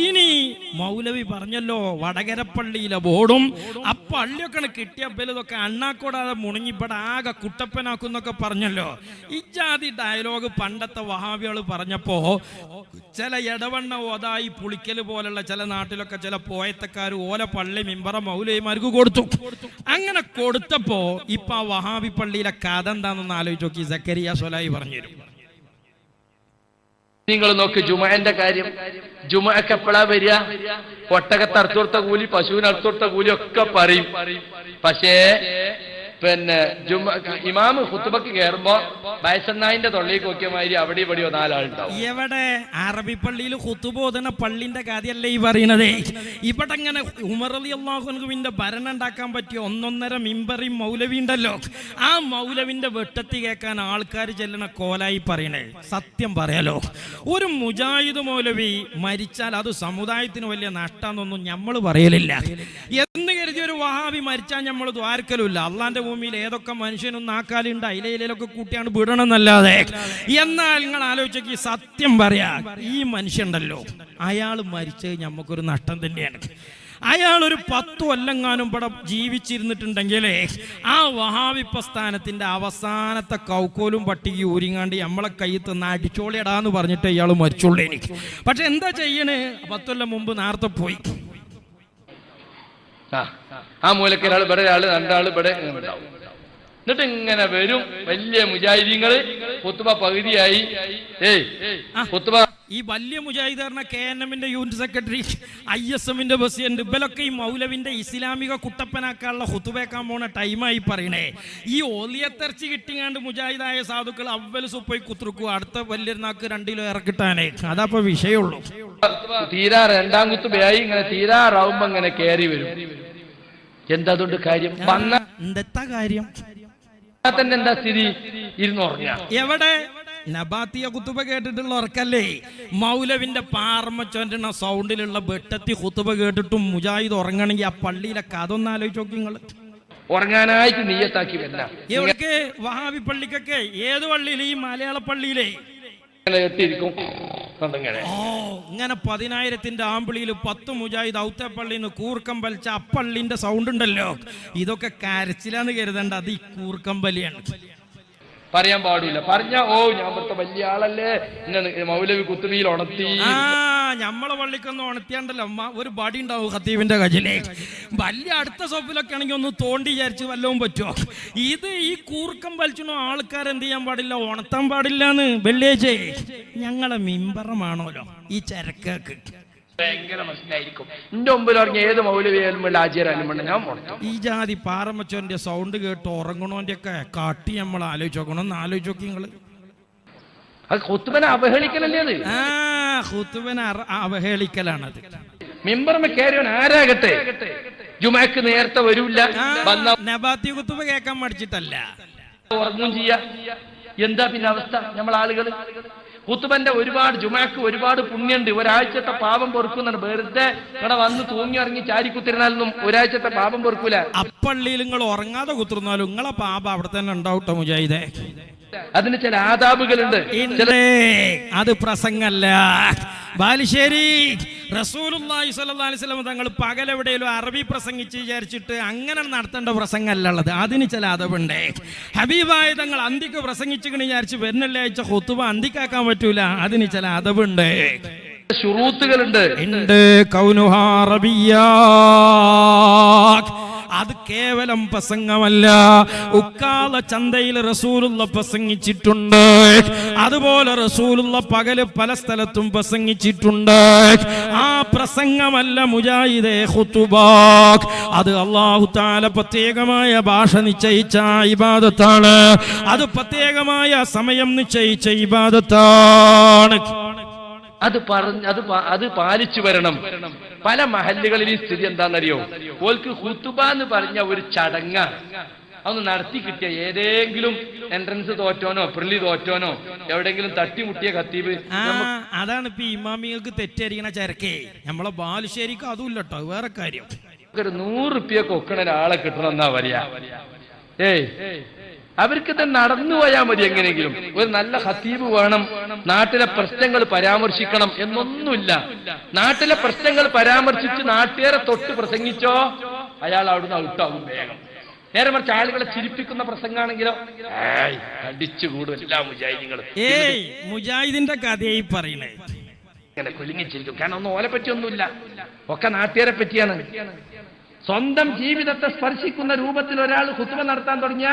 ഇനി മൗലവി പറഞ്ഞല്ലോ വടകരപ്പള്ളിയിലെ ബോർഡും ആ പള്ളിയൊക്കെ കിട്ടിയപ്പോൾ ബലതൊക്കെ അണ്ണാക്കോടാതെ മുണങ്ങിപ്പെട ആകെ കുട്ടപ്പനാക്കുന്നൊക്കെ പറഞ്ഞല്ലോ. ഇജാതി ഡയലോഗ് പണ്ടത്തെ വഹാബികൾ പറഞ്ഞപ്പോ ചില ഇടവണ്ണ ഓതായി പുളിക്കൽ പോലുള്ള ചില നാട്ടിലൊക്കെ ചില പോയത്തക്കാർ ഓല പള്ളി മിമ്പറ മൗലവിമാർക്ക് കൊടുത്തു. അങ്ങനെ കൊടുത്തപ്പോ ഇപ്പൊ ആ വഹാബി പള്ളിയിലെ കഥ എന്താണെന്ന് ആലോചിച്ച് നോക്കി സക്കരിയ സൊലായി പറഞ്ഞുതരും. നിങ്ങൾ നോക്ക് ജുമാന്റെ കാര്യം. ജുമക്ക് എപ്പോഴാ വരിക? ഒട്ടകത്ത് അറുത്തോടുത്ത കൂലി പശുവിന് അറുത്തോടുത്ത കൂലി ഒക്കെ പറയും. പക്ഷേ പിന്നെ ഇമാമ് ഹുത്തുബക്ക് കയറുമ്പോ ബൈസന്നായിന്റെ തൊള്ളി കൊക്കിയമാതിരി അവിടെ ഇവിടെയോ നാലാളുണ്ടാവും. എവിടെ? അറബി പള്ളിയിൽ ഹുത്തുബോധന പള്ളിന്റെ കാര്യമല്ലേ ഈ പറയുന്നത്? ഇവിടെ അങ്ങനെ ഉമർ അലി അള്ളാഹുവിന്റെ ഭരണം ഉണ്ടാക്കാൻ പറ്റിയ ഒന്നൊന്നര മിമ്പറി മൗലവി ഉണ്ടല്ലോ. ആ മൗലവിന്റെ വെട്ടത്തി കേൾക്കാൻ ആൾക്കാർ ചെല്ലണ കോലായി പറയണേ. സത്യം പറയാലോ. ഒരു മുജാഹിദ് മൗലവി മരിച്ചാൽ അത് സമുദായത്തിന് വലിയ നഷ്ടമെന്നൊന്നും നമ്മൾ പറയലില്ല. വഹാബി മരിച്ചാൽ നമ്മൾ ദ്വാരക്കലുമില്ല അള്ളാന്റെ ഭൂമിയിൽ ഏതൊക്കെ മനുഷ്യനും നാക്കാലുണ്ട് അയിലയിലൊക്കെ കൂട്ടിയാണ് വിടണമെന്നല്ലാതെ എന്നാൽ നിങ്ങൾ ആലോചിച്ചേക്ക് സത്യം പറയാ ഈ മനുഷ്യണ്ടല്ലോ അയാൾ മരിച്ചത് നമുക്കൊരു നഷ്ടം തന്നെയാണ്. അയാൾ ഒരു പത്തു കൊല്ലങ്ങാനും ഇവിടെ ജീവിച്ചിരുന്നിട്ടുണ്ടെങ്കിലേ ആ വഹാബി പ്രസ്ഥാനത്തിന്റെ അവസാനത്തെ കൗക്കോലും പട്ടിക ഊരിങ്ങാണ്ട് നമ്മളെ കയ്യിൽ തന്ന അടിച്ചോളിയടാന്ന് പറഞ്ഞിട്ട് ഇയാൾ മരിച്ചുള്ളൂ എനിക്ക്. പക്ഷെ എന്താ ചെയ്യണേ? പത്തൊല്ലം മുമ്പ് നേരത്തെ പോയി. ആ ആ മൂലക്ക് ഒരാൾ ഇവിടെ ഒരാൾ രണ്ടാൾ ഇവിടെ ഉണ്ടാവും. എന്നിട്ട് ഇങ്ങനെ വരും. വലിയ മുജാഹിദീങ്ങൾ കുത്തുബ പകുതിയായി. ഏയ് കുത്തുബ ഈ വലിയ മുജാഹിദാറിന കെ എൻ എമ്മിന്റെ യൂണിറ്റ് സെക്രട്ടറി ഐ എസ് എമ്മിന്റെ പ്രസിഡന്റ് ഇവലൊക്കെ ഈ മൗലവിന്റെ ഇസ്ലാമിക കുട്ടപ്പനാക്കാനുള്ള ഹുത്തുബേക്കാൻ പോണ ടൈമായി പറയണേ. ഈ ഒലിയത്തെറച്ചി കിട്ടിങ്ങാണ്ട് മുജാഹിദായ സാധുക്കൾ അവൽ സുപ്പോയി കുത്തുറുക്കും അടുത്ത വലിയൊരുനാക്ക് രണ്ടിലോ ഇറക്കിട്ടാനേ അതാപ്പോ വിഷയമുള്ളൂ. തീരാ രണ്ടാം കുത്തുബയായി ഇങ്ങനെ തീരാറാവുമ്പോ ഇങ്ങനെ കയറി വരും. എന്താ അതുകൊണ്ട് കാര്യം? വന്ന എന്താ കാര്യം? തന്നെ എന്താ സ്ഥിതി? ഇരുന്നുറങ്ങ എവിടെ? നബാത്തിയ കുത്തുബ കേട്ടിട്ടുള്ള ഉറക്കല്ലേ? മൗലവിന്റെ പാർമച്ചോന്റെ സൗണ്ടിലുള്ള വെട്ടത്തി കുത്തുബ കേട്ടിട്ടും മുജാഹിദ് ഉറങ്ങണമെങ്കിൽ ആ പള്ളിയിലെ കഥ ഒന്ന് ആലോചിച്ച് നോക്കി നിങ്ങൾ. ഉറങ്ങാനായിട്ട് നീയത്താക്കി വല്ല. ഇവർക്ക് വഹാബി പള്ളിക്കൊക്കെ. ഏത് പള്ളിയിലെ? ഈ മലയാള പള്ളിയിലെ. ഇങ്ങനെ ഓ ഇങ്ങനെ പതിനായിരത്തിന്റെ ആമ്പിളിയിൽ പത്ത് മുജാഹിദ് ഔത്തപ്പള്ളി കൂർക്കം വലിച്ച അപ്പള്ളിന്റെ സൗണ്ട് ഉണ്ടല്ലോ. ഇതൊക്കെ കരച്ചിലാന്ന് കരുതണ്ട അത് ഈ കൂർക്കമ്പലിയാണ്. പറയാൻ പാടില്ല. പറഞ്ഞ ഓ ഞാൻ ഇവിടുത്തെ വലിയ ആളല്ലേ. ഇങ്ങനെ മൗലവി കുത്തുബിയിൽ ഉണർത്തി. ആ ഞമ്മളെ പള്ളിക്കൊന്നും ഉണത്തിയാണ്ടല്ലോ അമ്മ ഒരു ബടി ഉണ്ടാവും ഖത്തീബിന്റെ കജിലെ വലിയ അടുത്ത സോപ്പിലൊക്കെ ആണെങ്കിൽ ഒന്ന് തോണ്ടി വിചാരിച്ച് വല്ലതും പറ്റുമോ? ഇത് ഈ കൂർക്കം വലിച്ചണോ ആൾക്കാർ എന്ത് ചെയ്യാൻ പാടില്ല? ഉണത്താൻ പാടില്ല എന്ന് വെള്ളിയാഴ്ച ഞങ്ങളെ മിമ്പറമാണോലോ ഈ ചരക്കേക്ക് ഭയങ്കര എന്റെ മുമ്പിൽ ഏത് മൗലവിയാലും ഞാൻ ഈ ജാതി പാറമച്ചോന്റെ സൗണ്ട് കേട്ട് ഉറങ്ങണോന്റെ ഒക്കെ കാട്ടി നമ്മൾ ആലോചിച്ച് നോക്കണം. ഒന്ന് ആലോചിച്ച് നോക്കി നിങ്ങൾ. അത് അവഹേളിക്കലല്ലേ അത്? അറ- അവഹേളിക്കലാണത്. മിമ്പർമ കയറിയവൻ ആരാകട്ടെ? ജുമാക്ക് നേരത്തെ വരൂല്ല. നബാത്തി കുത്തുബ കേൾക്കാൻ മടിച്ചിട്ടല്ല. ഉറങ്ങും ചെയ്യാ. എന്താ പിന്നെ അവസ്ഥ? നമ്മൾ ആളുകൾ കുത്തുബന്റെ ഒരുപാട് ജുമാക്ക് ഒരുപാട് പുണ്യുണ്ട്. ഒരാഴ്ചത്തെ പാപം പൊറുക്കുന്നുണ്ട്. വെറുതെ ഇവിടെ വന്ന് തൂങ്ങി ഇറങ്ങി ചാരിക്കുത്തിരുന്നാലൊന്നും ഒരാഴ്ചത്തെ പാപം പൊറുക്കൂല. അപ്പള്ളിയിൽ നിങ്ങൾ ഉറങ്ങാതെ കുത്തിരുന്നാലും നിങ്ങളെ പാപം അവിടെ തന്നെ ഉണ്ടാവട്ടോ മുജാഹിദേ. അതിന് ചില ആദാബുകളുണ്ട്. അത് പ്രസംഗല്ല. ബാലുശ്ശേരി റസൂലുള്ളാഹി സ്വല്ലല്ലാഹി അലൈഹി വസല്ലം തങ്ങൾ പകലെവിടെയും അറബി പ്രസംഗിച്ച് വിചാരിച്ചിട്ട് അങ്ങനെ നടത്തേണ്ട പ്രസംഗമല്ല ഉള്ളത്. അതിന് ചില അതവുണ്ട് ഹബീബായ തങ്ങൾ അന്തിക്ക് പ്രസംഗിച്ചു വിചാരിച്ച് വരുന്നള്ളിയാഴ്ച ഹുത്തുബ അന്തിക്കാക്കാൻ പറ്റൂല. അതിന് ചില അതവുണ്ട് ഷുറൂത്തുകളുണ്ട് ഉണ്ട് കൗനുഹാ. അത് കേവലം പ്രസംഗമല്ല. ഉക്കാല ചന്തയിൽ റസൂലുള്ള പ്രസംഗിച്ചിട്ടുണ്ട്. അതുപോലെ റസൂലുള്ള പകൽ പല സ്ഥലത്തും പ്രസംഗിച്ചിട്ടുണ്ട്. ആ പ്രസംഗമല്ല മുജാഹിദേ ഖുതുബാഖ് അത് അള്ളാഹു താല പ്രത്യേകമായ ഭാഷ നിശ്ചയിച്ച ഇബാദത്താണ്. അത് പ്രത്യേകമായ സമയം നിശ്ചയിച്ച ഇബാദത്താണ്. അത് പറഞ്ഞ് അത് അത് പാലിച്ചു വരണം. പല മഹല്ലുകളിൽ ഈ സ്ഥിതി എന്താണെന്നറിയോ? ഓൽക്ക് ഹുത്തുബ എന്ന് പറഞ്ഞ ഒരു ചടങ്ങാണ് അതൊന്ന് നടത്തി കിട്ടിയ ഏതെങ്കിലും എൻട്രൻസ് തോറ്റോനോ പ്രില്ലി തോറ്റോനോ എവിടെങ്കിലും തട്ടിമുട്ടിയ കത്തീബ് അതാണ് ഇപ്പൊ ഇമാമികൾക്ക് തെറ്റരിക്കണ ചരക്കേ. നമ്മളെ ബാലുശ്ശേരിക്ക് അതും ഇല്ലട്ടോ വേറെ കാര്യം. ഒരു നൂറ് റുപ്യ കൊക്കണ ഒരാളെ കിട്ടണം എന്നാ പറയാ. ഏയ് അവർക്കിത് നടന്നു പോയാൽ മതി എങ്ങനെയെങ്കിലും. ഒരു നല്ല ഹത്തീബ് വേണം. നാട്ടിലെ പ്രശ്നങ്ങൾ പരാമർശിക്കണം എന്നൊന്നുമില്ല. നാട്ടിലെ പ്രശ്നങ്ങൾ പരാമർശിച്ച് നാട്ടുകാരെ തൊട്ട് പ്രസംഗിച്ചോ അയാൾ അവിടുന്ന് ഔട്ടാവും വേഗം. നേരെ മറിച്ച് ആളുകളെ ചിരിപ്പിക്കുന്ന പ്രസംഗാണെങ്കിലോ അടിച്ചു കൂടും എല്ലാ മുജാഹിദികളും ഏയ് മുജാഹിദിന്റെ കഥയായി പറയണേ. ഇങ്ങനെ കുലുങ്ങിച്ചിരിക്കും. കാരണം ഒന്നും ഓലെ പറ്റിയൊന്നുമില്ല ഒക്കെ നാട്ടുകാരെ പറ്റിയാണ്. സ്വന്തം ജീവിതത്തെ സ്പർശിക്കുന്ന രൂപത്തിൽ ഒരാൾ കുത്തുവ നടത്താൻ തുടങ്ങിയ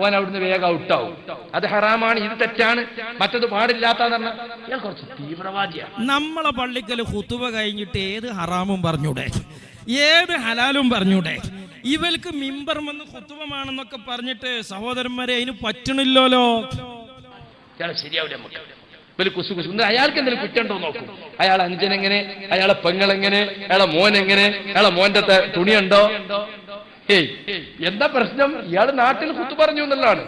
ഓൻ അവിടുന്ന് വേഗം ഔട്ടാവും. അത് ഹറാമാണ് ഇത് തെറ്റാണ്. മറ്റത് പാടില്ലാത്തതെന്ന് ഇയാൾ കുറച്ച് തീവ്രവാദിയാണ് നമ്മളെ പള്ളിക്കൽ കുത്തുവ കഴിഞ്ഞിട്ട് ഏത് ഹറാമും പറഞ്ഞൂടെ? ഏത് ഹലാലും പറഞ്ഞൂടെ? ഇവർക്ക് മിമ്പർമെന്ന് കുത്തുവമാണെന്നൊക്കെ പറഞ്ഞിട്ട് സഹോദരന്മാരെ അതിന് പറ്റണില്ലല്ലോ. ശരിയാവില്ല നമുക്ക്. ഇവർ കുസു കുസു. എന്നിട്ട് അയാൾക്ക് എന്തെങ്കിലും കുറ്റമുണ്ടോ നോക്കും. അയാളെ പെങ്ങൾ എങ്ങനെ അയാളെ പെങ്ങളെങ്ങനെ? അയാളെ മോൻ എങ്ങനെ അയാളെ മോന്റെ തുണി തുണിയുണ്ടോ? ഏയ് എന്താ പ്രശ്നം? ഇയാൾ നാട്ടിൽ കുത്തു പറഞ്ഞു എന്നുള്ളതാണ്.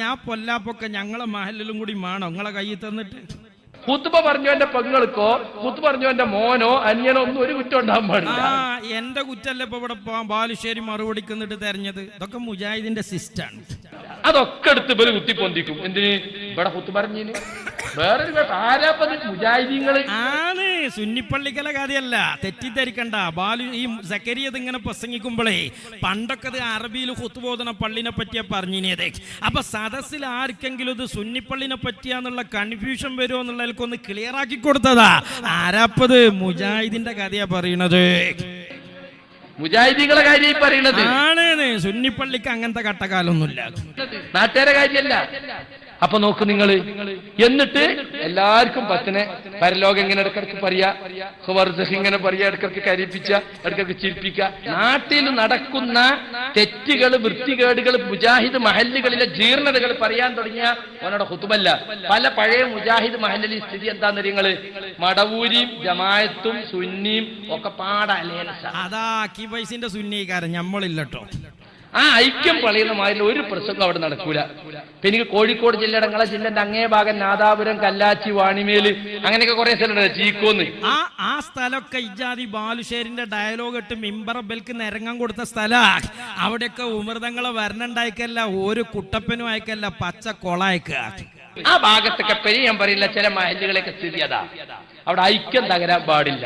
ഞാൻ പൊല്ലാപ്പൊക്കെ ഞങ്ങളെ മഹലിലും കൂടി മാണോ? നിങ്ങളെ കയ്യിൽ തന്നിട്ട്. കുത്തുബ പറഞ്ഞു എന്റെ പെങ്ങൾക്കോ കുത്തു പറഞ്ഞു എന്റെ മോനോ അനിയനോ ഒന്നും ഒരു കുറ്റം ഉണ്ടാകാൻ ആ പാടില്ല എന്റെ കുറ്റല്ലേ ഇപ്പൊ ഇവിടെ ബാലുശ്ശേരി മറുപടിക്കുന്നിട്ട് തെരഞ്ഞത്? ഇതൊക്കെ മുജാഹിദിന്റെ സിസ്റ്റാണ്. അതൊക്കെ എടുത്ത് ഇവർ കുത്തി പൊന്തിക്കും എന്തിന്? ഇവിടെ കുത്തു പറഞ്ഞിന് വേറൊരു കേട്ടോ ആരാപ്പത് മുജാഹിദീങ്ങൾ? ആണ് സുന്നിപ്പള്ളിക്കല കഥയല്ല. തെറ്റിദ്ധരിക്കണ്ട. ബാലു ഈ സക്കരിയത് ഇങ്ങനെ പ്രസംഗിക്കുമ്പോഴേ പണ്ടൊക്കെ അത് അറബിയിൽ ഹുത്തുബോധന പള്ളിനെ പറ്റിയാ പറഞ്ഞിനേത്. അപ്പൊ സദസ്സിൽ ആർക്കെങ്കിലും ഇത് സുന്നിപ്പള്ളിനെ പറ്റിയാന്നുള്ള കൺഫ്യൂഷൻ വരുമോ എന്നുള്ളതിൽക്കൊന്ന് ക്ലിയർ ആക്കി കൊടുത്തതാ. ആരാപ്പത് മുജാഹിദിന്റെ കഥയാ പറയണത്? മുജാഹിദികളെ കാര്യം പറയണത്? ആണ് സുന്നിപ്പള്ളിക്ക് അങ്ങനത്തെ കട്ടക്കാലൊന്നുമില്ല നാട്ടുകാരെ കാര്യമല്ല അപ്പൊ നോക്ക് നിങ്ങൾ എന്നിട്ട് എല്ലാവർക്കും പത്തിനെ പരലോകം ഇങ്ങനെ ഇടക്കിടക്ക് പറയാ. ഹുവർസഹ് ഇങ്ങനെ പറയാ ഇടക്കിടക്ക് കരിപ്പിച്ച ഇടക്കിടക്ക് ചിരിപ്പിക്ക നാട്ടിൽ നടക്കുന്ന തെറ്റുകൾ വൃത്തികേടുകൾ മുജാഹിദ് മഹല്ലുകളിലെ ജീർണതകൾ പറയാൻ തുടങ്ങിയ അവനോട് ഹുത്തുമല്ല പല പഴയ മുജാഹിദ് മഹല്ലിൽ സ്ഥിതി എന്താന്ന് നിങ്ങൾ മടവൂരിയും ജമായത്തും സുന്നിയും ഒക്കെ പാട അലേനസ അതാ സുന്നിക്കാരൻ ഞമ്മളില്ലട്ടോ. ആ ഐക്യം പളയുന്ന മാതിരി ഒരു പ്രസംഗം അവിടെ നടക്കൂല. ഇപ്പൊ എനിക്ക് കോഴിക്കോട് ജില്ലയുടെ നിങ്ങളെ ജില്ലന്റെ അങ്ങേ ഭാഗം നാദാപുരം കല്ലാച്ചി വാണിമേൽ അങ്ങനെയൊക്കെ കുറെ സ്ഥലമുണ്ട്. ചീക്കോന്ന്. ആ ആ സ്ഥലമൊക്കെ ഇജാതി ബാലുശ്ശേരിന്റെ ഡയലോഗ് ഇട്ട് മിമ്പറബൽക്ക് നിരങ്ങം കൊടുത്ത സ്ഥല. അവിടെയൊക്കെ ഉമൃതങ്ങളെ വരണണ്ടായിക്കല്ല ഒരു കുട്ടപ്പനും ആയിക്കല്ല പച്ച കൊളായിക്ക. ആ ഭാഗത്തൊക്കെ പെരിയാൻ പറയില്ല ചില മഹലുകളൊക്കെ സ്ഥിതി അതാ. അവിടെ ഐക്യം തകരാൻ പാടില്ല.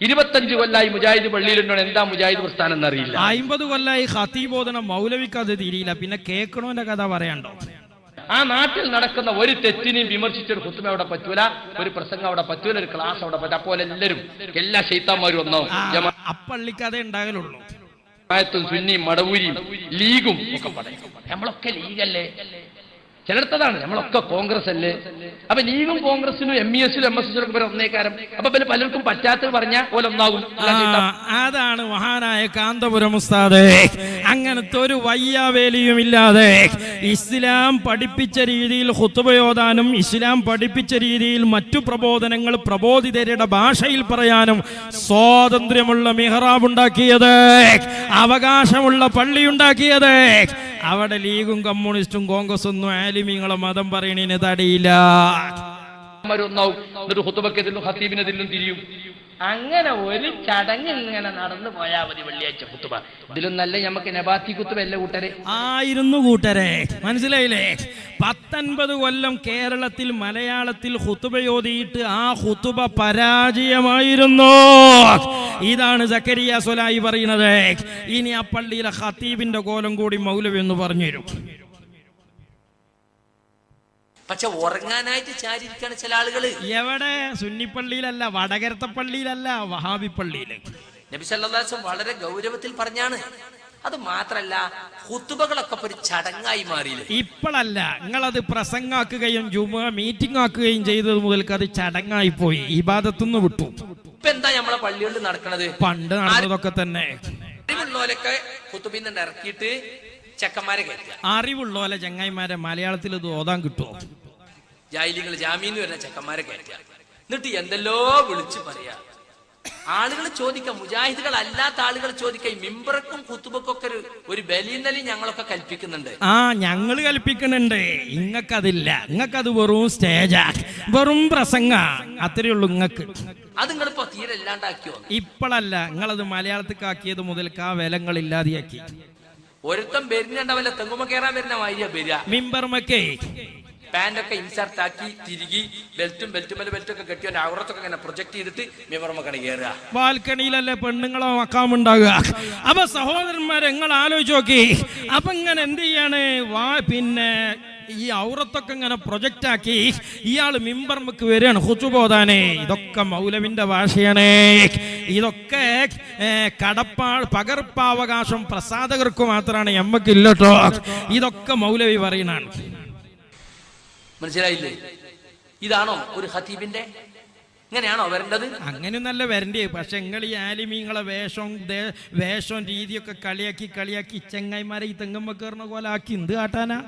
ഇരുപത്തഞ്ച് കൊല്ലായി മുജാഹിദ് പള്ളിയിലുണ്ടോ? എന്താ മുജാഹിദ് പ്രസ്ഥാനം എന്നറിയില്ല. അമ്പത് കൊല്ലായി ഹത്തീബോധന മൗലവിക്കാതെ അത് തിരിയില്ല. പിന്നെ കേക്കണോന്റെ കഥ പറയണ്ടോ ആ നാട്ടിൽ നടക്കുന്ന ഒരു തെറ്റിനെയും വിമർശിച്ചൊരു കുത്തുമ അവിടെ പറ്റൂല ഒരു പ്രസംഗം അവിടെ പറ്റൂല ഒരു ക്ലാസ് അവിടെ പറ്റ അപ്പോൾ എല്ലാവരും എല്ലാ ശൈത്താന്മാരും ഒന്നോ? അപ്പള്ളിക്കഥ ഉണ്ടാകലുള്ളൂ. സുന്നിയും മടവൂരിയും ലീഗും ഒക്കെ പറയും. നമ്മളൊക്കെ ലീഗല്ലേ? ചിലടത്തതാണ്. നമ്മളൊക്കെ കോൺഗ്രസ് അല്ലേ? അപ്പൊ ലീഗും കോൺഗ്രസിനും എം ഇ എസിലും എം എസ് എസിലും ഒക്കെ ഒന്നേക്കാരം. അപ്പൊ പിന്നെ പലർക്കും പറ്റാത്തത് പറഞ്ഞാൽ പോലെ ഒന്നാകും അതാണ് മഹാനായ കാന്തപുരം ഉസ്താദ്. അങ്ങനത്തെ ഒരു വയ്യാവേലിയും ഇല്ലാതെ ഇസ്ലാം പഠിപ്പിച്ച രീതിയിൽ ഹുത്തുബയോധാനും ഇസ്ലാം പഠിപ്പിച്ച രീതിയിൽ മറ്റു പ്രബോധനങ്ങൾ പ്രബോധിതരുടെ ഭാഷയിൽ പറയാനും സ്വാതന്ത്ര്യമുള്ള മിഹ്റാബ് ഉണ്ടാക്കിയത്. അവകാശമുള്ള പള്ളി ഉണ്ടാക്കിയത്. അവിടെ ലീഗും കമ്മ്യൂണിസ്റ്റും കോൺഗ്രസും ഒന്നും ആലിമീങ്ങളെ മതം പറയണതിന് തടയില്ല. തിരിയും. അങ്ങനെ ഒരു ചടങ്ങ് ഇങ്ങനെ നടന്നു പോയാൽ മതി വെള്ളിയാഴ്ച കുത്തുബ. ഇതിലും നല്ല നമുക്ക് നബാത്തി കുത്തുബ അല്ലേ കൂട്ടരെ? ആയിരുന്നു കൂട്ടരെ. മനസ്സിലായില്ലേ? പത്തൊൻപത് കൊല്ലം കേരളത്തിൽ മലയാളത്തിൽ ഹുത്തുബയോതിയിട്ട് ആ ഹുത്തുബ പരാജയമായിരുന്നു. ഇതാണ് സക്കരിയ സൊലായി പറയുന്നത്. ഇനി ആ പള്ളിയിലെ ഖത്തീബിന്റെ കോലം കൂടി മൗലവി എന്ന് പറഞ്ഞു തരും പക്ഷെ ഉറങ്ങാനായിട്ട് ചാരിയിരിക്കാണ് ചില ആളുകൾ. എവിടെ? സുന്നിപ്പള്ളിയിലല്ല വടകരത്തെ പള്ളിയിലല്ല വഹാബി പള്ളിയിൽ നബി സല്ലാസം വളരെ ഗൗരവത്തിൽ പറഞ്ഞാണ്. അത് മാത്രല്ല ഹുത്തുബകളൊക്കെ ഇപ്പൊ ഒരു ചടങ്ങായി മാറിയില്ലേ? ഇപ്പോഴല്ല നിങ്ങളത് പ്രസംഗാക്കുകയും ജുമ മീറ്റിംഗ് ആക്കുകയും ചെയ്തത് മുതൽക്ക് അത് ചടങ്ങായി പോയി ഇബാദത്തുനിന്ന് വിട്ടു. ഇപ്പൊ എന്താ നമ്മളെ പള്ളികളിൽ നടക്കണത്? പണ്ട് നടന്നതൊക്കെ തന്നെ. അറിവുള്ളവരൊക്കെ ഹുത്തുബിൽ നിന്ന് ഇറക്കിയിട്ട് ചെക്കന്മാരെ കയറ്റുക. അറിവുള്ളോലെ ചങ്ങായിമാരെ മലയാളത്തിൽ ഇത് ഓതാൻ കിട്ടുമോ? ജായിലികൾ ജാമീന്ന് വരുന്ന ചെക്കന്മാരെ കയറ്റുക എന്നിട്ട് എന്തെല്ലോ വിളിച്ചു പറയാ. ആളുകൾ ചോദിക്കാം മുജാഹിദുകൾ അല്ലാത്ത ആളുകൾ ചോദിക്കാം മിമ്പറക്കും കുത്തുബക്കും ഒക്കെ ഒരു ഒരു ബലിന്നലി ഞങ്ങളൊക്കെ കൽപ്പിക്കുന്നുണ്ട്. ആ ഞങ്ങൾ കൽപ്പിക്കുന്നുണ്ട്. ഇങ്ങക്കതില്ല. ഇങ്ങക്കത് വെറും സ്റ്റേജാ. വെറും പ്രസംഗ. അത്രേ ഉള്ളൂ ഇങ്ങക്ക്. അത് നിങ്ങളിപ്പോ തീരെ ഇല്ലാണ്ടാക്കിയോ? ഇപ്പോഴല്ല നിങ്ങളത് മലയാളത്തിക്കാക്കിയത് മുതൽക്ക് ആ വിലങ്ങൾ ഇല്ലാതെയാക്കി. ഒരുത്തം വരുന്നുണ്ടാവല്ല തെങ്ങുമ്പോ കയറാൻ വരുന്ന വയ്യ വരിക. മിമ്പർമക്കേ പാന്റൊക്കെ ഇൻസർട്ട് ആക്കി തിരികി ബെൽറ്റും ബെൽറ്റും മേലെ ബെൽറ്റും ഒക്കെ കെട്ടി ഔറത്തൊക്കെ ഇങ്ങനെ പ്രൊജക്ട് ചെയ്തിട്ട് മിമ്പർമക്കാണ് കയറുക. ബാൽക്കണിയിലല്ലേ പെണ്ണുങ്ങളോ മക്കാമുണ്ടാകുക? അപ്പൊ സഹോദരന്മാരെ നിങ്ങൾ ആലോചിച്ച് നോക്കി. അപ്പൊ ഇങ്ങനെ എന്ത് ചെയ്യാണ്? വാ പിന്നെ ഈ ഔറത്തൊക്കെ ഇങ്ങനെ പ്രൊജക്റ്റ് ആക്കി ഇയാൾ മിമ്പർമക്ക് വരികയാണ് ഹുച്ചുബോധാനെ ഇതൊക്കെ മൗലവിന്റെ ഭാഷയാണ്. ഇതൊക്കെ കടപ്പാൾ കടപ്പാ പകർപ്പാവകാശം പ്രസാദകർക്ക് മാത്രമാണ് എമ്മക്ക് ഇല്ലട്ടോ. ഇതൊക്കെ മൗലവി പറയുന്നതാണ്. മനസ്സിലായില്ലേ? ഇതാണോ ഒരു ഹത്തീബിന്റെ ഇങ്ങനെയാണോ വരേണ്ടത്? അങ്ങനെ നല്ല വരണ്ടേ. പക്ഷെ നിങ്ങൾ ഈ ആലിമീങ്ങളെ വേഷം വേഷവും വേഷം രീതിയൊക്കെ കളിയാക്കി കളിയാക്കി ചെങ്ങായിമാരെ ഈ തെങ്ങമ്മ കയറുന്ന പോലെ ആക്കി. എന്ത് കാട്ടാനാ?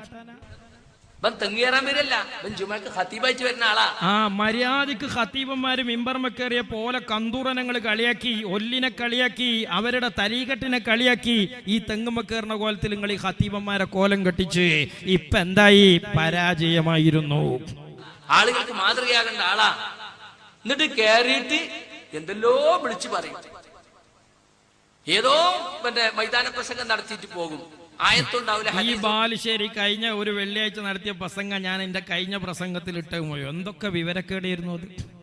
ആ മര്യാദയ്ക്ക് ഖത്തീബന്മാര് മിമ്പർമ കയറിയ പോലെ കന്തൂറനങ്ങൾ കളിയാക്കി ഒല്ലിനെ കളിയാക്കി അവരുടെ തരീകെട്ടിനെ കളിയാക്കി ഈ തെങ്ങുമ കയറുന്ന കോലത്തിൽ നിങ്ങൾ ഈ ഖത്തീബന്മാരെ കോലം കെട്ടിച്ച് ഇപ്പൊ എന്തായി? പരാജയമായിരുന്നു. ആളുകൾക്ക് മാതൃകയാകേണ്ട ആളാ. എന്നിട്ട് കയറിയിട്ട് എന്തെല്ലോ വിളിച്ചു പറയും. ഏതോ മറ്റേ മൈതാന പ്രസംഗം നടത്തിയിട്ട് പോകും. ഈ ബാലുശ്ശേരി കഴിഞ്ഞ ഒരു വെള്ളിയാഴ്ച നടത്തിയ പ്രസംഗം ഞാൻ എന്റെ കഴിഞ്ഞ പ്രസംഗത്തിൽ ഇട്ടു പോയോ. എന്തൊക്കെ വിവരക്കേടായിരുന്നു അത്?